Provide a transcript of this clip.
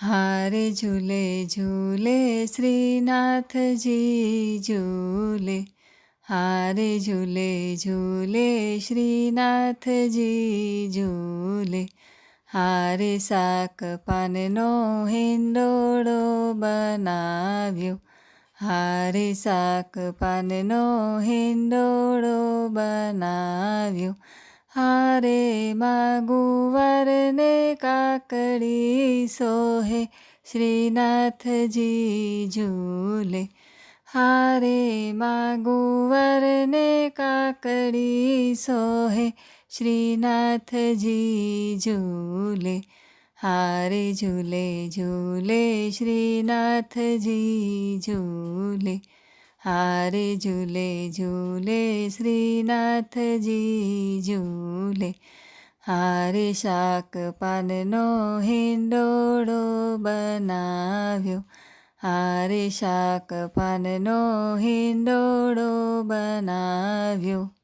હારે ઝૂલે ઝૂલે, શ્રીનાથજી, ઝૂલે. હારે ઝૂલે ઝૂલે, શ્રીનાથજી, ઝૂલે. હારે શાક પાનનો હિંડોળો બનાવ્યો. હારે શાક પાનનો હિંડોળો બનાવ્યો. હારે માગુવરને કાકડી સોહે શ્રીનાથજી ઝૂલે હારે માગુવરને કાકડી સોહે શ્રીનાથજી ઝૂલે હારે ઝૂલે ઝૂલે શ્રીનાથજી ઝૂલે હારે ઝૂલે ઝૂલે, શ્રીનાથજી ઝૂલે. હારે શાક પાનનો હિંડોળો બનાવ્યો. હારે શાક પાનનો હિંડોળો બનાવ્યો.